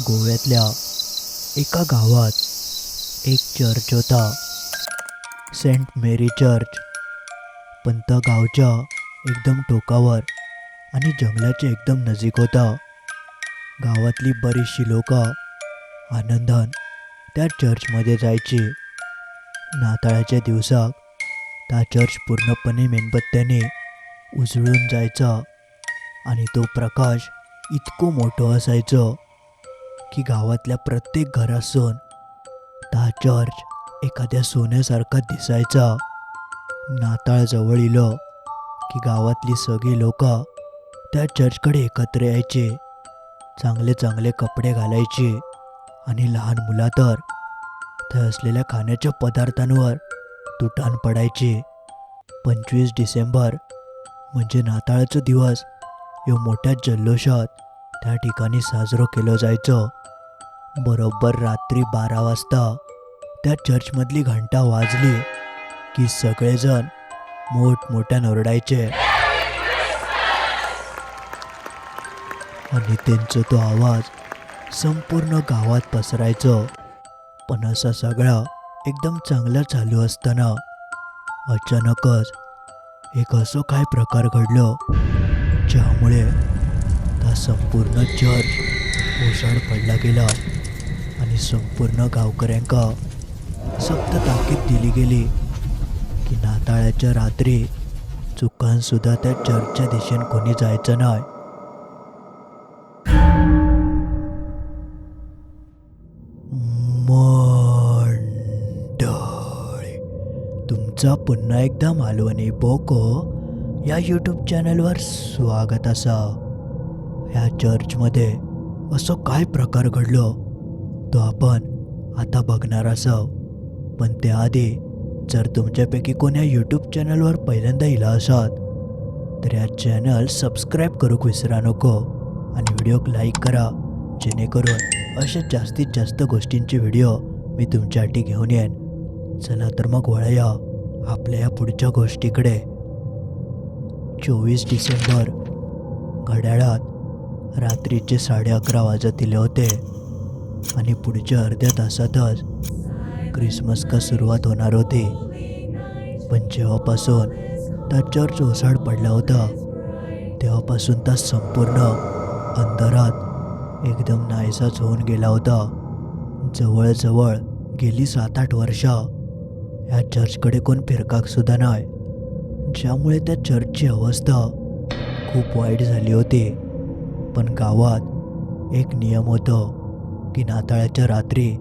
गोव्यातल्या एका गावात एक चर्च होता. Saint Mary church. पण त्या गावच्या एकदम टोकावर आणि जंगलाच्या एकदम नजीक होता. गावातली बरीचशी लोक आनंदान त्या चर्चमध्ये जायची. नाताळाच्या दिवसात त्या चर्च पूर्णपणे मेणबत्त्याने उजळून जायचा आणि तो प्रकाश इतको मोठो असायचं. की गावातल्या प्रत्येक घरासून ता चर्च एखाद्या सोन्यासारखा दिसायचा. नाताळ जवळ इलं की गावातली सगळी लोक त्या चर्चकडे एकत्र यायचे. चांगले चांगले कपडे घालायचे आणि लहान मुला तर त्या असलेल्या खाण्याच्या पदार्थांवर तुटान पडायचे. पंचवीस डिसेंबर म्हणजे नाताळाचा दिवस. यो मोठ्या जल्लोषात त्या ठिकाणी साजरं केलं जायचं. बरोबर रात्री बारा वाजता त्या चर्चमधली घंटा वाजली की सगळेजण मोठमोठ्या नरडायचे. आणि त्यांचा तो आवाज संपूर्ण गावात पसरायचं. पण असा सगळा एकदम चांगला चालू असताना अचानकच एक असं काय प्रकार घडलं ज्यामुळे त्या संपूर्ण चर्च ओसाड पडला गेला. संपूर्ण गावकऱ्यांका सक्त ताकीद दिली गेली की नाताळाच्या रात्री चुकान सुद्धा त्या चर्चच्या दिशेन कोणी जायचं नाही. मंडळी तुमचा पुन्हा एकदा मालवणी बोको या यूट्यूब चॅनलवर स्वागत असा. ह्या चर्चमध्ये असं काय प्रकार घडलं? आपण आता बघणार असाव पण त्याआधी जर तुमच्यापैकी कोण्या यूट्यूब चॅनलवर पहिल्यांदा इला असाल तर या चॅनल सबस्क्राईब करूक विसरा नको आणि व्हिडिओक लाईक करा जेणेकरून अशा जास्तीत जास्त गोष्टींचे व्हिडिओ मी तुमच्यासाठी घेऊन येईन. चला तर मग वळया आपल्या या पुढच्या गोष्टीकडे. चोवीस डिसेंबर. घड्याळात रात्रीचे साडे अकरा वाजत होते. आणि पुढच्या अर्ध्या तासातच क्रिसमस का सुरुवात होणार होती. पण जेव्हापासून त्या चर्च ओसाड पडला होता तेव्हापासून त्या संपूर्ण अंधारात एकदम नाहीसाच होऊन गेला होता. जवळजवळ गेली सात आठ वर्ष ह्या चर्चकडे कोण फिरकाक सुद्धा नाही. ज्यामुळे त्या चर्चची अवस्था खूप वाईट झाली होती. पण गावात एक नियम होतं की नाताळाच्या रात्री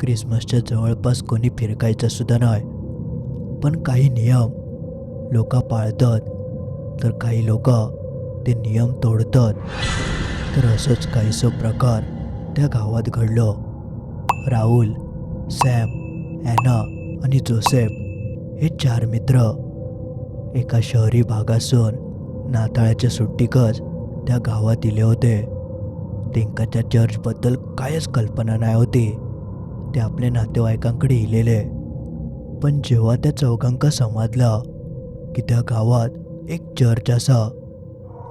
क्रिसमसच्या जवळपास कोणी फिरकायचं सुद्धा नाही. पण काही नियम लोक पाळतात. तर काही लोक ते नियम तोडतात. तर असंच काहीसं प्रकार त्या गावात घडलं. राहुल सॅम ॲना आणि जोसेफ हे चार मित्र एका शहरी भागासून नाताळाच्या सुट्टीकच त्या गावात इले होते. टिंकाच्या चर्चबद्दल कायच कल्पना नाही होती. ते आपल्या नातेवाईकांकडे इलेले. पण जेव्हा त्या चौघांका समजला की त्या गावात एक चर्च असा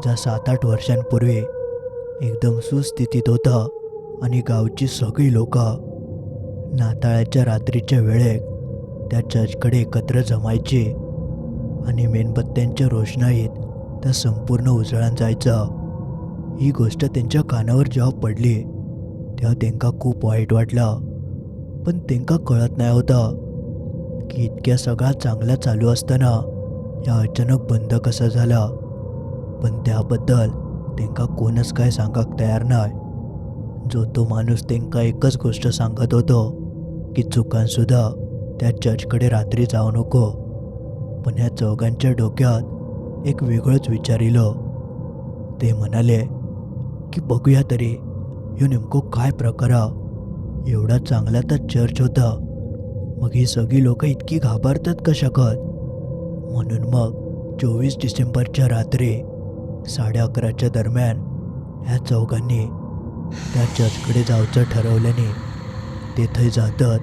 ज्या सात आठ वर्षांपूर्वी एकदम सुस्थितीत होता आणि गावची सगळी लोक नाताळाच्या रात्रीच्या वेळेत त्या चर्चकडे एकत्र जमायची आणि मेणबत्त्यांच्या रोषणाईत त्या संपूर्ण उजळान जायचा. ही गोष्ट त्यांच्या कानावर जेव्हा पडली तेव्हा त्यांना खूप वाईट वाटला. पण त्यांना कळत नाही होता की इतक्या सगळा चांगला चालू असताना या अचानक बंद कसा झाला. पण त्याबद्दल त्यांना कोणच काय सांगाक तयार नाही. जो तो माणूस त्यांना एकच गोष्ट सांगत होतो की चुकांसुद्धा त्या चर्चकडे रात्री जाऊ नको. पण ह्या चौघांच्या डोक्यात एक वेगळंच विचारिलं ते म्हणाले की बघूया तरी ह्यो नेमको काय प्रकार एवढा चांगला तर चर्च होता. मग ही सगळी लोक इतकी घाबरतात का शकत म्हणून मग चोवीस डिसेंबरच्या रात्री साडे अकराच्या दरम्यान ह्या चौघांनी त्या चर्चकडे जावचं ठरवल्याने तेथे जातात.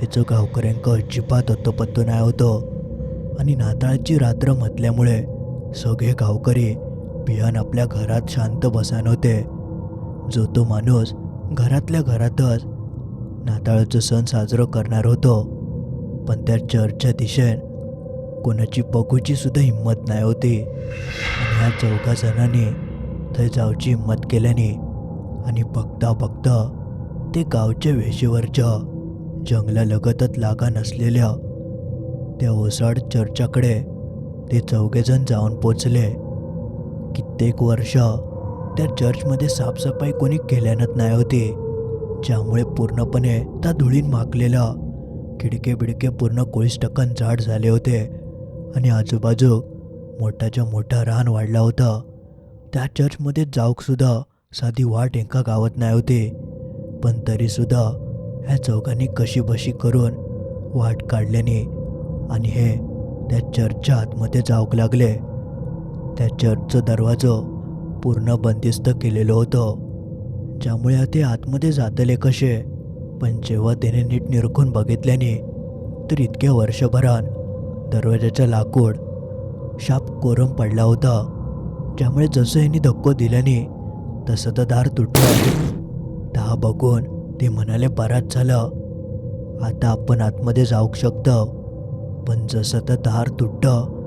हेचं गावकऱ्यांका अजिबात पत्तो नाही होतो. आणि नाताळची रात्र म्हटल्यामुळे सगळे गावकरी बियान आपल्या घरात शांत बसान होते. जो तो माणूस घरातल्या घरातच नाताळाचं सण साजरं करणार होतो. पण त्या चर्चच्या दिशेन कोणाची बघूची सुद्धा हिंमत नाही होती. आणि ह्या चौघा जणांनी थंय जावची हिंमत केल्याने आणि बघता बघता ते गावच्या वेशीवरच्या जंगलालगतच लागा नसलेल्या त्या ओसाड चर्चाकडे ते चौघेजण जाऊन पोचले. कित्येक वर्ष त्या चर्चमध्ये साफसफाई कोणी केल्यानंच नाही होती. ज्यामुळे पूर्णपणे त्या धुळीन माकलेला खिडके बिडके पूर्ण कोळीस टक्कन झाड झाले होते आणि आजूबाजू मोठाच्या मोठा रान वाढला होता. त्या चर्चमध्ये जाऊकसुद्धा साधी वाट एका गावात नाही होती. पण तरीसुद्धा ह्या चौघांनी कशीबशी करून वाट काढल्याने आणि हे त्या चर्चच्या आतमध्ये जाऊक लागले. त्या चर्चचं दरवाजं पूर्ण बंदिस्त केलेलं होतं. ज्यामुळे ते आतमध्ये जातले कसे पण जेव्हा त्याने नीट निरखून बघितल्याने तर इतक्या वर्षभरात दरवाजाचा लाकूड शाप कोरम पडला होता. ज्यामुळे जसं यांनी धक्को दिल्याने तसं तर दार तुटलं दहा बघून ते म्हणाले बराच झालं. आता आपण आतमध्ये जाऊ शकतो. पण जसं तर दार तुटतं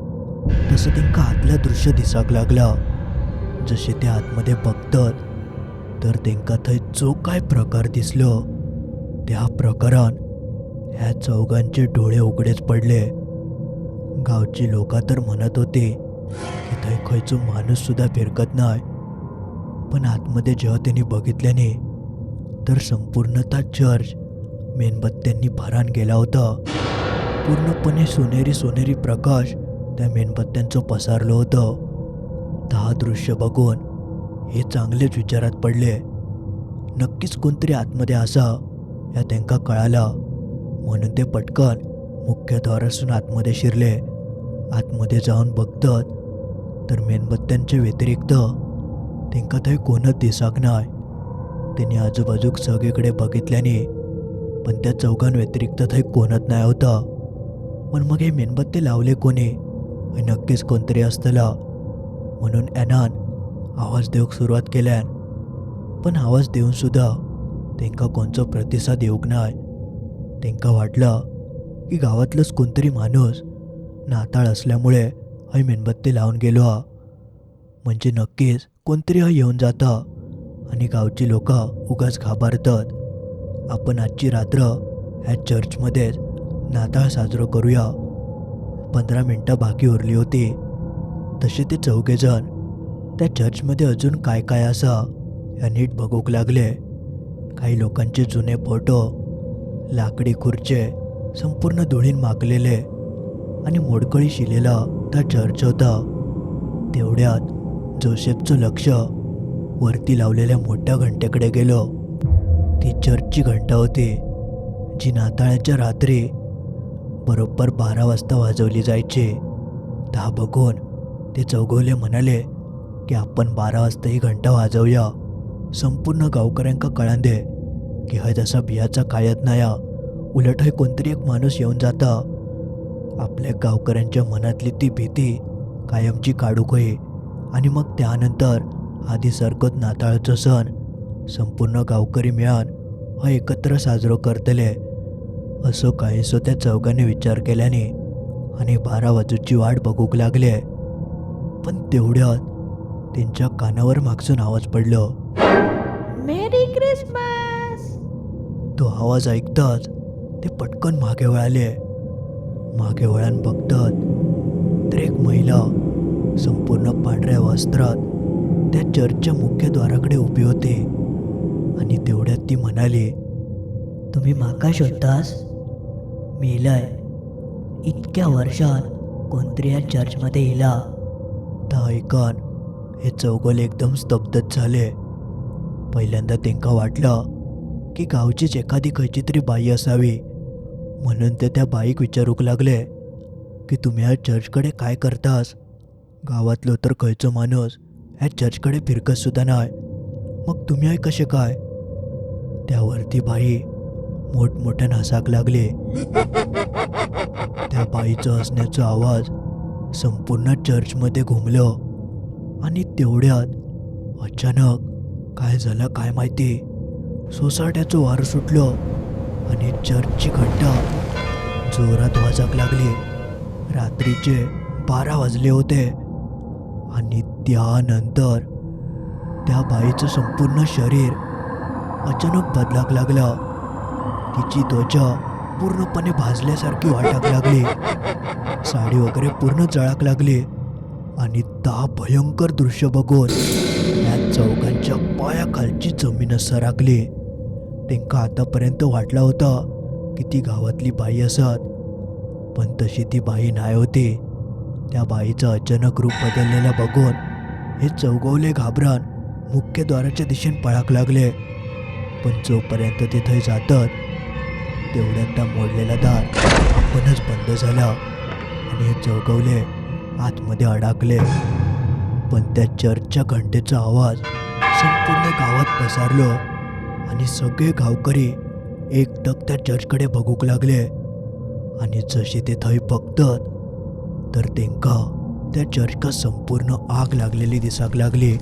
तसं त्यांना आतलं दृश्य दिसाक लागलं. जसे ते आतमध्ये बघतात तर त्यांना थंय जो काय प्रकार दिसलो त्या प्रकारान ह्या चौघांचे डोळे उघडेच पडले. गावची लोक तर म्हणत होते की थंय खंयचो माणूस सुद्धा फिरकत नाही. पण आतमध्ये जेव्हा त्यांनी बघितल्याने तर संपूर्णतः चर्च मेणबत्त्यांनी भरान गेला होता. पूर्णपणे सोनेरी सोनेरी प्रकाश त्या मेणबत्त्यांचं पसारलं होतं. दहा दृश्य बघून हे चांगलेच विचारात पडले. नक्कीच कोणतरी आतमध्ये असा या त्यांका कळाला. म्हणून ते पटकन मुख्य द्वारासून आतमध्ये शिरले. आतमध्ये जाऊन बघतात तर मेणबत्त्यांच्या व्यतिरिक्त त्यांना थंय कोणच दिसाक नाही त्यांनी आजूबाजूक सगळीकडे बघितल्याने पण त्या चौघांव्यतिरिक्त थंय कोणत नाही होता. पण मग हे मेणबत्ते लावले कोणी? हे नक्कीच कोणतरी असतलं. म्हणून एनान आवाज देऊक सुरुवात केल्यान पण आवाज देऊन सुद्धा तेंका कोणचो प्रतिसाद येऊक नाय. तेंका वाटलं की गावातलंच कोणतरी माणूस नाताळ असल्यामुळे हय मेणबत्ती लावून गेलो हा. म्हणजे नक्कीच कोणतरी हा येऊन जाता आणि गावची लोक उगाच घाबरतात. आपण आजची रात्र ह्या चर्चमध्येच नाताळ साजरं करूया. पंधरा मिनटं बाकी उरली होती. तसे ते चौघेजण त्या चर्चमध्ये अजून काय काय असा या नीट बघूक लागले. काही लोकांचे जुने फोटो लाकडी खुर्चे संपूर्ण धुळीन माकलेले आणि मोडकळी शिलेला त्या चर्च होता. तेवढ्यात जोसेफचं लक्ष वरती लावलेल्या मोठ्या घंटेकडे गेलो. ती चर्चची घंटा होती जी नाताळाच्या रात्री बरोबर बारा वाजता वाजवली जायची. दहा बघून ते चौगवले म्हणाले की आपण बारा वाजता ही घंटा वाजवूया. संपूर्ण गावकऱ्यांका कळान दे की हय जसा बियाचा कायत नाया उलट हय कोणतरी एक माणूस येऊन जाता. आपल्या गावकऱ्यांच्या मनातली ती भीती कायमची काढूक होई. आणि मग त्यानंतर आधी सरकत नाताळाचो सण संपूर्ण गावकरी मिळान हा एकत्र साजरो करतले. असो काहीसो त्या चौघांनी विचार केल्याने आणि बारा वाजूची वाट बघूक लागले. पण तेवढ्यात त्यांच्या कानावर मागसून आवाज पडलो. Merry Christmas! तो आवाज ऐकताच ते पटकन मागे वळाले. मागे वळान बघतात तर एक महिला संपूर्ण पांढऱ्या वस्त्रात त्या चर्चच्या मुख्य द्वाराकडे उभी होती आणि तेवढ्यात ती म्हणाली तुम्ही माका शोधतास? मेलंय. इतक्या वर्षात कोणतरी या चर्चमध्ये इला ता ऐकान हे चौगल एकदम स्तब्धच झाले. पहिल्यांदा त्यांना वाटलं की गावचीच एखादी खंयची तरी बाई असावी. म्हणून ते त्या बाईक विचारूक लागले की तुम्ही ह्या चर्चकडे काय करतास? गावातलो तर खंयचो माणूस. ह्या चर्चकडे फिरकत सुद्धा नाही. मग तुम्ही आहे कसे काय? त्यावरती बाई मोठमोठ्या हसाक लागले. त्या बाईचं हसण्याचा आवाज संपूर्ण चर्चमध्ये घुमलं. आणि तेवढ्यात अचानक काय झालं काय माहिती? सोसाट्याचं वारं सुटलं आणि चर्चची घंटा जोरात वाजक लागली. रात्रीचे बारा वाजले होते. आणि त्यानंतर त्या बाईचं संपूर्ण शरीर अचानक बदलाक लागलं. तिची त्वचा पूर्णपणे भाजल्यासारखी वाटाक लागली. साडी वगैरे पूर्ण जळाक लागली. आणि ता भयंकर दृश्य बघून या चौघांच्या पायाखालची जमीन सराकली त्यांका आतापर्यंत वाटला होता की ती गावातली बाई असत. पण तशी ती बाई नाही होती. त्या बाईचं अचानक रूप बदललेलं बघून हे चौगवले घाबरान मुख्यद्वाराच्या दिशेने पळाक लागले. पण जोपर्यंत तिथे जातात तेवढ्यात त्या मोडलेला दार आपणच बंद झाला. आणि हे चौकवले आतमध्ये अडकले. पण त्या चर्चच्या घंटेचा आवाज संपूर्ण गावात पसरलो. आणि सगळे गावकरी एकटक त्या चर्चकडे बघूक लागले. आणि जसे ते थंय बघतात तर तेंका त्या चर्चका संपूर्ण आग लागलेली दिसाक लागली.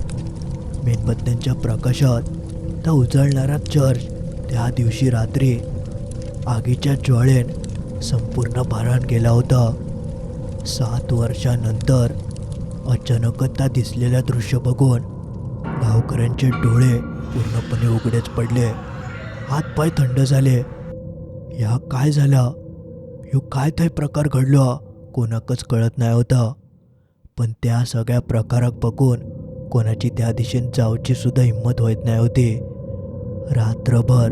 मेणबत्त्यांच्या प्रकाशात त्या उजळणारा चर्च त्या दिवशी रात्री आगीच्या ज्वाळेन संपूर्ण भारान गेला होता. सात वर्षानंतर अचानकता त्या दिसलेल्या दृश्य बघून गावकऱ्यांचे डोळे पूर्णपणे उघडेच पडले. हातपाय थंड झाले. ह्या काय झाला? ह्यो काय थंय प्रकार घडलो? कोणाकच कळत नाही होता. पण त्या सगळ्या प्रकाराक बघून कोणाची त्या दिशेने जावची सुद्धा हिंमत होत नाही होती. रात्रभर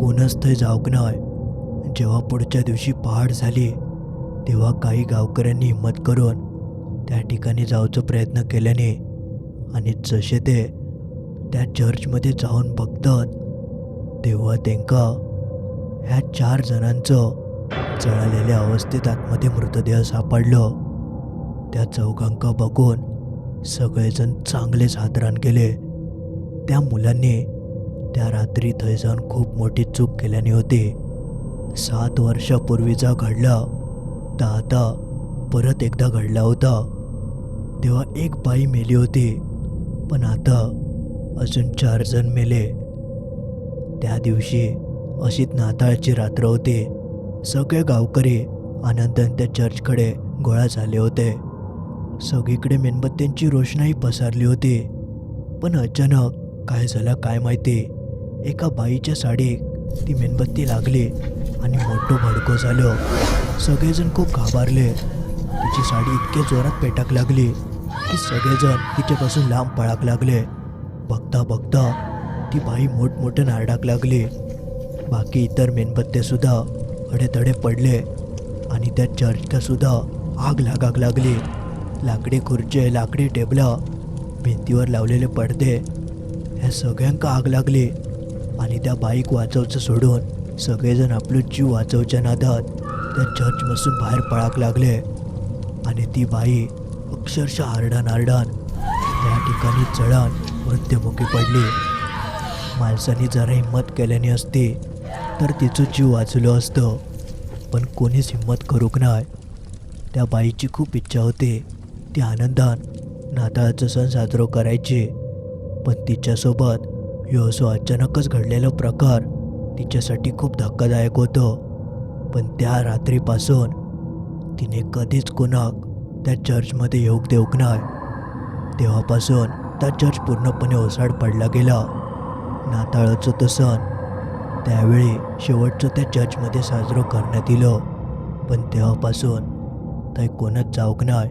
कोणच थंय जावंक नाही जेव्हा पुढच्या दिवशी पहाड झाली तेव्हा काही गावकऱ्यांनी हिंमत करून त्या ठिकाणी जायचा प्रयत्न केल्याने आणि जसे ते त्या चर्चमध्ये जाऊन बघतात तेव्हा त्यांका ह्या चार जणांचं जळालेल्या अवस्थेत आतमध्ये मृतदेह सापडलं. त्या चौघांका बघून सगळेजण चांगलेच हातरान केले. त्या मुलांनी त्या रात्री थंय जाऊन खूप मोठी चूक केल्याने होती. सात वर्षापूर्वीचा घडला. तर आता परत एकदा घडला होता. तेव्हा एक बाई मेली होती. पण आता अजून चार जण मेले. त्या दिवशी अशीच नाताळची रात्र होती. सगळे गावकरी आनंदाने त्या चर्चकडे गोळा झाले होते. सगळीकडे मेणबत्त्यांची रोषणाई पसरली होती. पण अचानक काय झालं काय माहिती. एका बाईच्या साडीत ती मेणबत्ती लागली. आणि मोठं भडको झालं. सगळेजण खूप घाबरले. तिची साडी इतक्या जोरात पेटाक लागली की सगळेजण तिच्यापासून लांब पळाक लागले. बघता बघता ती बाई मोठमोठ्या नारडाक लागली. बाकी इतर मेणबत्ते अडेतडे पडले आणि त्या चर्चलासुद्धा आग लागाक लागली. लाकडी खुर्चे लाकडी टेबलं भिंतीवर लावलेले पडदे ह्या सगळ्यांका आग लागली आणि त्या बाईक वाचवचं सोडून सगळेजण आपलं जीव वाचवच्या नादात त्या चर्चमधून बाहेर पळाक लागले. आणि ती बाई अक्षरशः आरडान आरडान त्या ठिकाणी चढान मृत्युमुखी पडली. माणसाने जरा हिंमत केल्याने असती तर तिचं जीव वाचलं असतं. पण कोणीच हिंमत करूक नाही. त्या बाईची खूप इच्छा होती. ती आनंदान नाताळाचा सण साजरा करायची. पण तिच्यासोबत ह्यो असो अचानकच घडलेला प्रकार तिच्यासाठी खूप धक्कादायक होतं. पण त्या रात्रीपासून तिने कधीच कोणाक त्या चर्चमध्ये योग देऊक नाही. तेव्हापासून त्या चर्च पूर्णपणे ओसाड पडला गेला. नाताळाचं तो सण त्यावेळी शेवटचं त्या चर्चमध्ये साजरं करण्यात येलं पण तेव्हापासून ते कोणच जाऊक नाही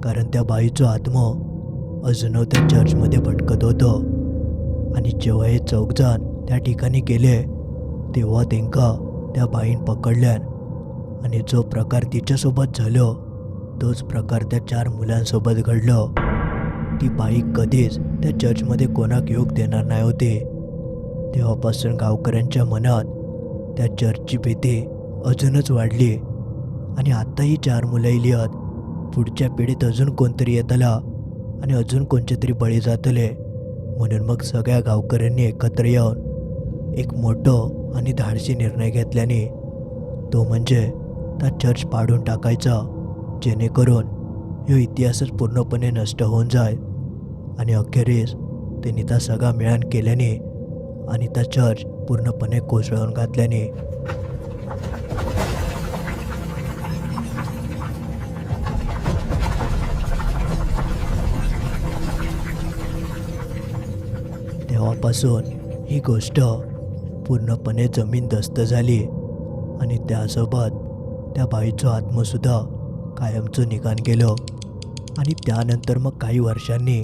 कारण त्या बाईचं आत्म अजून त्या चर्चमध्ये भटकत होतं. आणि जेव्हा हे चौकजण त्या ठिकाणी गेले तेव्हा तेंका त्या बाईन पकडल्यान. आणि जो प्रकार तिच्यासोबत झालो तोच प्रकार त्या चार मुलांसोबत घडलो. ती बाई कधीच त्या चर्चमध्ये कोणाक योग देणार नाही होते. तेव्हापासून गावकऱ्यांच्या मनात त्या चर्चची भीती अजूनच वाढली. आणि आत्ताही चार मुलं इलियत पुढच्या पिढीत अजून कोणतरी येतला आणि अजून कोणचे तरी बळी जातले. म्हणून मग सगळ्या गावकऱ्यांनी एकत्र येऊन एक मोठं आणि धाडसी निर्णय घेतल्याने तो म्हणजे त्या चर्च पाडून टाकायचा जेणेकरून ह्यो इतिहासच पूर्णपणे नष्ट होऊन जाय. आणि अखेरीस त्यांनी त्या सगळा मिळान केल्याने आणि त्या चर्च पूर्णपणे कोसळून घातल्याने. तेव्हापासून ही गोष्ट पूर्णपणे जमीन दस्त झाली. आणि त्यासोबत त्या बाईचं आत्मसुद्धा कायमचं निघान गेलं आणि त्यानंतर मग काही वर्षांनी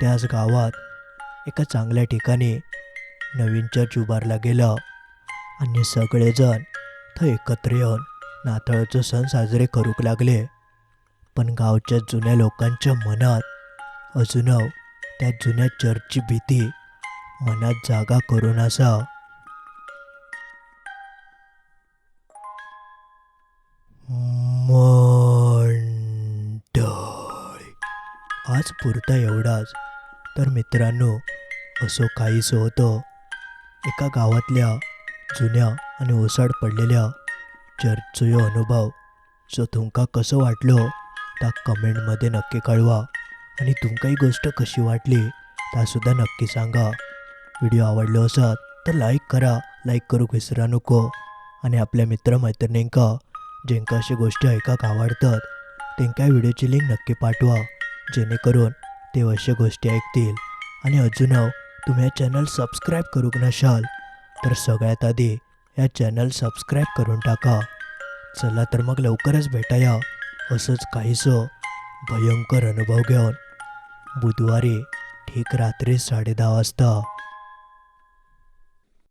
त्याच गावात एका चांगल्या ठिकाणी नवीन चर्च उभारला गेला. आणि सगळेजण थं एकत्र येऊन नाताळाचं सण साजरे करूक लागले. पण गावच्या जुन्या लोकांच्या मनात अजून त्या जुन्या चर्चची भीती मनात जागा करून असा मंडळी. आज पुरता एवढाच. तर मित्रांनो असो काहीच होतं. एका गावातल्या जुन्या आणि ओसाड पडलेल्या चर्चचो ह्यो अनुभव सो तुमका कसं वाटलो त्या कमेंटमध्ये नक्की कळवा. आणि तुमका ही गोष्ट कशी वाटली त्यासुद्धा नक्की सांगा. व्हिडिओ आवडलो असत तर लाईक करा. लाईक करूक विसरा नको. आणि आपल्या मित्रमैत्रिणींका ज्यांका अशी गोष्टी ऐकाक आवडतात तेंका व्हिडिओची लिंक नक्की पाठवा जेणेकरून ते अशा गोष्टी ऐकतील. आणि अजून तुम्ही या चॅनल सबस्क्राईब करूक नशाल तर सगळ्यात आधी या चॅनल सबस्क्राईब करून टाका. चला तर मग लवकरच भेटाया. असंच काहीसं भयंकर अनुभव घेऊन. बुधवारी ठीक रात्री साडे दहा वाजता